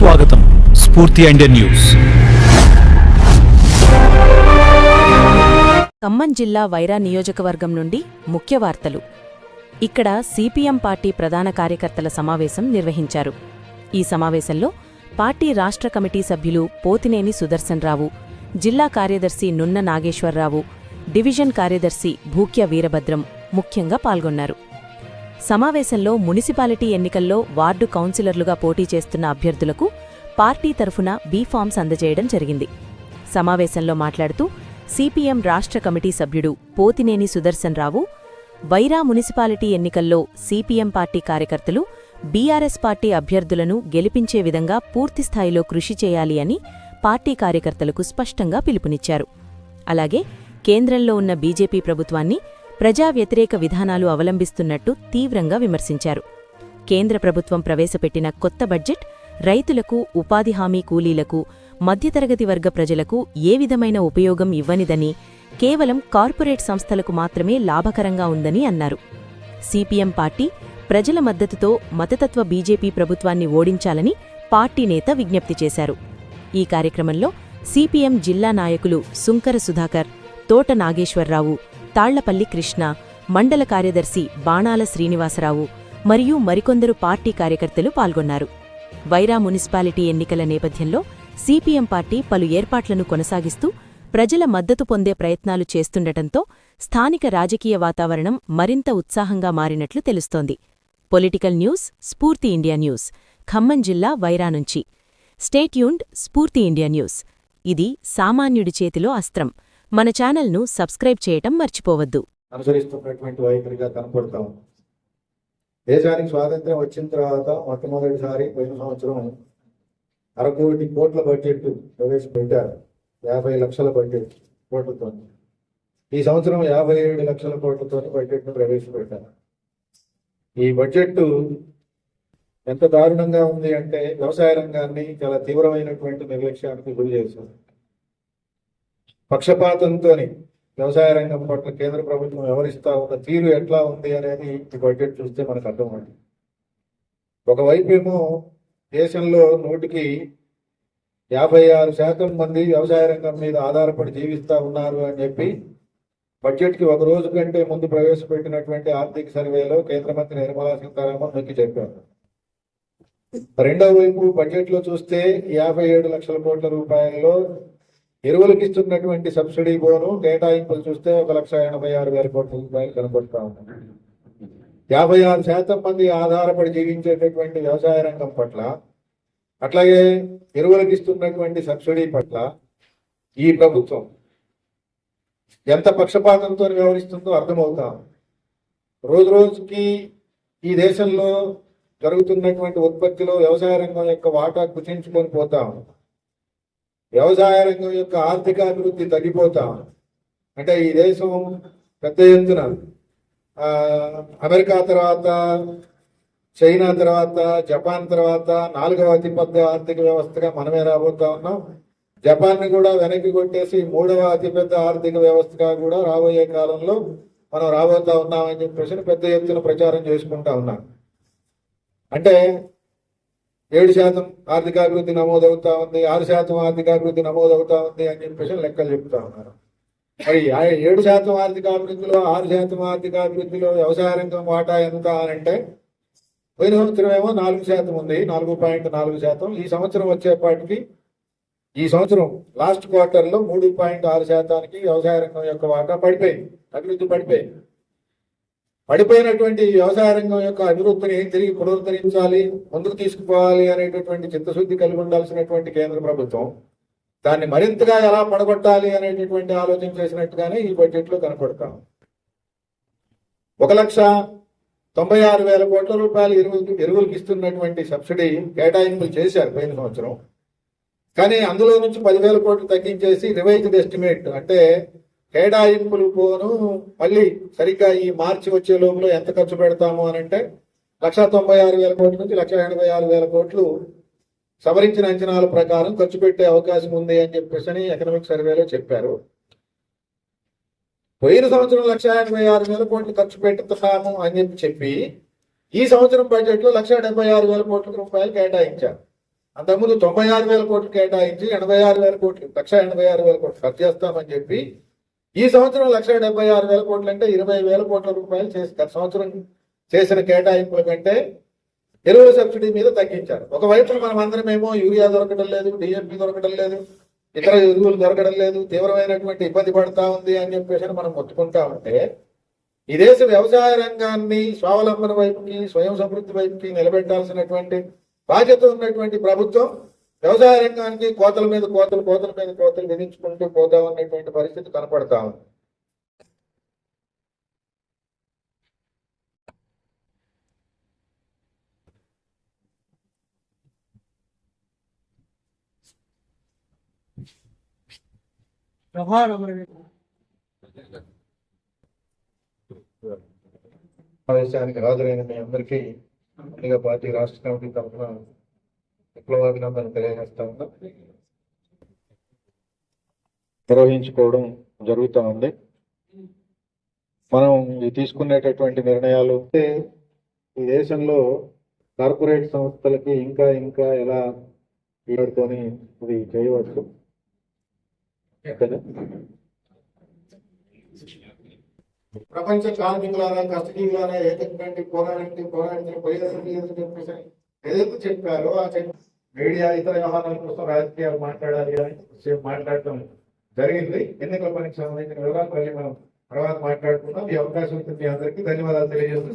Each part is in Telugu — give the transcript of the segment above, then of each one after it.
స్వాగతం స్ఫూర్తి అండ్ న్యూస్. ఖమ్మం జిల్లా వైరా నియోజకవర్గం నుండి ముఖ్య వార్తలు. ఇక్కడ సిపిఎం పార్టీ ప్రధాన కార్యకర్తల సమావేశం నిర్వహించారు. ఈ సమావేశంలో పార్టీ రాష్ట్ర కమిటీ సభ్యులు పోతినేని సుదర్శన్ రావు జిల్లా కార్యదర్శి నున్న నాగేశ్వరరావు డివిజన్ కార్యదర్శి భూక్య వీరభద్రం ముఖ్యంగా పాల్గొన్నారు. సమావేశంలో మున్సిపాలిటీ ఎన్నికల్లో వార్డు కౌన్సిలర్లుగా పోటీ చేస్తున్న అభ్యర్థులకు పార్టీ తరఫున బీఫామ్స్ అందజేయడం జరిగింది. సమావేశంలో మాట్లాడుతూ సిపిఎం రాష్ట్ర కమిటీ సభ్యుడు పోతినేని సుదర్శన్ రావు వైరా మున్సిపాలిటీ ఎన్నికల్లో సిపిఎం పార్టీ కార్యకర్తలు బీఆర్ఎస్ పార్టీ అభ్యర్థులను గెలిపించే విధంగా పూర్తిస్థాయిలో కృషి చేయాలి అని పార్టీ కార్యకర్తలకు స్పష్టంగా పిలుపునిచ్చారు. అలాగే కేంద్రంలో ఉన్న బీజేపీ ప్రభుత్వాన్ని ప్రజా వ్యతిరేక విధానాలు అవలంబిస్తున్నట్టు తీవ్రంగా విమర్శించారు. కేంద్ర ప్రభుత్వం ప్రవేశపెట్టిన కొత్త బడ్జెట్ రైతులకు ఉపాధి హామీ కూలీలకు మధ్యతరగతి వర్గ ప్రజలకు ఏ విధమైన ఉపయోగం ఇవ్వనిదని కేవలం కార్పొరేట్ సంస్థలకు మాత్రమే లాభకరంగా ఉందని అన్నారు. సిపిఎం పార్టీ ప్రజల మద్దతుతో మతతత్వ బీజేపీ ప్రభుత్వాన్ని ఓడించాలని పార్టీ నేత విజ్ఞప్తి చేశారు. ఈ కార్యక్రమంలో సిపిఎం జిల్లా నాయకులు సుంకర సుధాకర్ తోట నాగేశ్వరరావు తాళ్ళపల్లి కృష్ణ మండల కార్యదర్శి బాణాల శ్రీనివాసరావు మరియు మరికొందరు పార్టీ కార్యకర్తలు పాల్గొన్నారు. వైరా మున్సిపాలిటీ ఎన్నికల నేపథ్యంలో సిపిఎం పార్టీ పలు ఏర్పాట్లను కొనసాగిస్తూ ప్రజల మద్దతు పొందే ప్రయత్నాలు చేస్తుండటంతో స్థానిక రాజకీయ వాతావరణం మరింత ఉత్సాహంగా మారినట్లు తెలుస్తోంది. Political news Spoorthi India news Khammam జిల్లా వైరా నుంచి. స్టేట్యూన్డ్ స్ఫూర్తి ఇండియా న్యూస్. ఇది సామాన్యుడి చేతిలో అస్త్రం. మన ఛానల్ను సబ్స్క్రైబ్ చేయటం మర్చిపోవద్దు. అనుసరిస్తున్నటువంటి వైఖరిగా కనపడతాం. దేశానికి స్వాతంత్ర్యం వచ్చిన తర్వాత మొట్టమొదటిసారి పోయిన సంవత్సరం అరకోటి కోట్ల బడ్జెట్ ప్రవేశపెట్టారు. యాభై లక్షల బడ్జెట్ కోట్లతో. ఈ సంవత్సరం యాభై ఏడు లక్షల కోట్లతో బడ్జెట్ను ప్రవేశపెట్టారు. ఈ బడ్జెట్ ఎంత దారుణంగా ఉంది అంటే వ్యవసాయ రంగాన్ని చాలా తీవ్రమైనటువంటి నిర్లక్ష్యానికి గురి చేశారు పక్షపాతంతో వ్యవసాయ రంగం పట్ల కేంద్ర ప్రభుత్వం వ్యవహరిస్తా ఉన్న తీరు ఎట్లా ఉంది అనేది ఈ బడ్జెట్ చూస్తే మనకు అర్థమవుతుంది. ఒకవైపు ఏమో దేశంలో నూటికి యాభై ఆరు శాతం మంది వ్యవసాయ రంగం మీద ఆధారపడి జీవిస్తా ఉన్నారు అని చెప్పి బడ్జెట్కి ఒక రోజు కంటే ముందు ప్రవేశపెట్టినటువంటి ఆర్థిక సర్వేలో కేంద్ర మంత్రి నిర్మలా సీతారామన్ నొక్కి చెప్పారు. రెండవ వైపు బడ్జెట్లో చూస్తే యాభై ఏడు లక్షల కోట్ల రూపాయల్లో ఎరువులకు ఇస్తున్నటువంటి సబ్సిడీ బోను కేటాయింపులు చూస్తే ఒక లక్ష ఎనభై ఆరు వేల కోట్ల రూపాయలు కనబడుతా ఉన్నాయి యాభై ఆరు శాతం మంది ఆధారపడి జీవించేటటువంటి వ్యవసాయ రంగం పట్ల అట్లాగే ఎరువులకు ఇస్తున్నటువంటి సబ్సిడీ పట్ల ఈ ప్రభుత్వం ఎంత పక్షపాతంతో వ్యవహరిస్తుందో అర్థమవుతా రోజు రోజుకి ఈ దేశంలో జరుగుతున్నటువంటి ఉత్పత్తిలో వ్యవసాయ రంగం యొక్క వాటా కుచించుకొని పోతా వ్యవసాయ రంగం యొక్క ఆర్థిక అభివృద్ధి తగ్గిపోతా అంటే ఈ దేశం పెద్ద ఎత్తున అమెరికా తర్వాత చైనా తర్వాత జపాన్ తర్వాత నాలుగవ అతిపెద్ద ఆర్థిక వ్యవస్థగా మనమే రాబోతా ఉన్నాం. జపాన్ని కూడా వెనక్కి కొట్టేసి మూడవ అతిపెద్ద ఆర్థిక వ్యవస్థగా కూడా రాబోయే కాలంలో మనం రాబోతా ఉన్నామని చెప్పేసి పెద్ద ఎత్తున ప్రచారం చేసుకుంటా ఉన్నాం. అంటే ఏడు శాతం ఆర్థికాభివృద్ధి నమోదవుతా ఉంది ఆరు శాతం ఆర్థికాభివృద్ధి నమోదవుతా ఉంది అని చెప్పేసి లెక్కలు చెప్తా ఉన్నారు. మరి ఏడు శాతం ఆర్థికాభివృద్ధిలో ఆరు శాతం ఆర్థికాభివృద్ధిలో వ్యవసాయ రంగం వాటా ఎంత అని అంటే పోయిన సంవత్సరం ఏమో నాలుగు శాతం ఉంది నాలుగు పాయింట్ నాలుగు శాతం. ఈ సంవత్సరం వచ్చేపాటికి ఈ సంవత్సరం లాస్ట్ క్వార్టర్లో మూడు పాయింట్ ఆరు శాతానికి వ్యవసాయ రంగం యొక్క వాటా పడిపోయింది అభివృద్ధి పడిపోయింది. పడిపోయినటువంటి వ్యవసాయ రంగం యొక్క అభివృద్ధిని తిరిగి పునరుద్ధరించాలి ముందుకు తీసుకుపోవాలి అనేటటువంటి చిత్తశుద్ధి కలిగి ఉండాల్సినటువంటి కేంద్ర ప్రభుత్వం దాన్ని మరింతగా ఎలా పడగొట్టాలి అనేటటువంటి ఆలోచన చేసినట్టుగానే ఈ బడ్జెట్లో కనపడతాం. ఒక లక్ష తొంభై ఆరు వేల కోట్ల రూపాయలు ఎరువులు ఎరువులకు ఇస్తున్నటువంటి సబ్సిడీ కేటాయింపులు చేశారు పోయిన సంవత్సరం. కానీ అందులో నుంచి పదివేల కోట్లు తగ్గించేసి రివైజ్డ్ ఎస్టిమేట్ అంటే కేటాయింపులు పోను. మళ్ళీ సరిగ్గా ఈ మార్చి వచ్చే లోపల ఎంత ఖర్చు పెడతాము అని అంటే లక్ష తొంభై ఆరు వేల కోట్ల నుంచి లక్ష ఎనభై ఆరు వేల కోట్లు సవరించిన అంచనాల ప్రకారం ఖర్చు పెట్టే అవకాశం ఉంది అని చెప్పేసి ఎకనామిక్ సర్వేలో చెప్పారు. పోయిన సంవత్సరం లక్ష ఎనభై ఆరు వేల కోట్లు ఖర్చు పెట్టుతాము అని చెప్పి చెప్పి ఈ సంవత్సరం బడ్జెట్లో లక్ష డెబ్బై ఆరు వేల కోట్ల రూపాయలు కేటాయించారు. అంతకుముందు తొంభై ఆరు వేల కోట్లు కేటాయించి ఎనభై ఆరు వేల కోట్లు లక్ష ఎనభై ఆరు వేల కోట్లు ఖర్చు చేస్తామని చెప్పి ఈ సంవత్సరం లక్ష డెబ్బై ఆరు వేల కోట్లు అంటే ఇరవై వేల కోట్ల రూపాయలు చేసి గత సంవత్సరం చేసిన కేటాయింపుల కంటే ఎరువుల సబ్సిడీ మీద తగ్గించారు. ఒకవైపు మనం అందరం ఏమో యూరియా దొరకడం లేదు డిఎంపి దొరకడం లేదు ఇతర ఎరువులు దొరకడం లేదు తీవ్రమైనటువంటి ఇబ్బంది పడతా ఉంది అని చెప్పేసి మనం మొత్తుకుంటా ఉంటే ఈ దేశ వ్యవసాయ రంగాన్ని స్వావలంబన వైపుకి స్వయం సమృద్ధి వైపుకి నిలబెట్టాల్సినటువంటి బాధ్యత ఉన్నటువంటి ప్రభుత్వం వ్యవసాయ రంగానికి కోతల మీద కోతలు కోతల మీద కోతలు విధించుకుంటూ పోతా ఉన్నటువంటి పరిస్థితి కనపడతా ఉంది. సమావేశానికి హాజరైన మీ అందరికీ పార్టీ రాష్ట్ర కమిటీ తరఫున విప్లవాభినందనలు తెలియజేస్తా ఉన్నా. నిర్వహించుకోవడం జరుగుతూ ఉంది. మనం ఈ తీసుకునేటటువంటి నిర్ణయాలు అంటే ఈ దేశంలో కార్పొరేట్ సంస్థలకి ఇంకా ఇంకా ఎలా ఈడుకొని ఇది చేయవచ్చు. ప్రపంచ కార్మికులారా కష్టజీవులారా ఏకంగా పోరాడండి పోరాడండి పోయేదండి అని చెప్పేసి ఏదైతే చెప్పారో? ఆ చెప్ప మీడియా ఇతర వ్యవహారాల కోసం రాజకీయాలు మాట్లాడాలి అని సేపు మాట్లాడటం జరిగింది. ఎన్నికల పనికి సంబంధించిన వివరాలు మళ్ళీ మనం తర్వాత మాట్లాడుకుందాం. ఈ అవకాశం ఉంటుంది మీ అందరికీ ధన్యవాదాలు తెలియజేస్తూ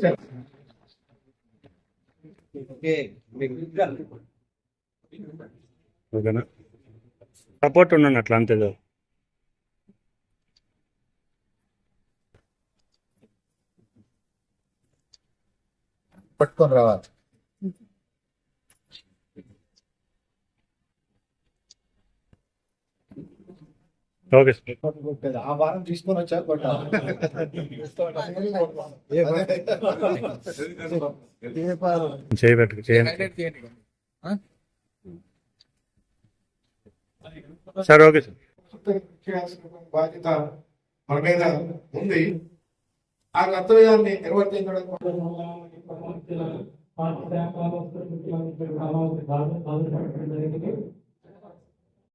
సపోర్ట్ ఉండండి అట్లా అంతే. పట్టుకొని రావాలి. ఓకే. సార్ ఆ వారం తీసుకొని వచ్చారు బట్ చేయబెట్టు చేయండి సార్ ఓకే సార్. బాధ్యత మన మీద ఉంది. ఆ కర్తవ్యాన్ని నిర్వర్తించడం కోసం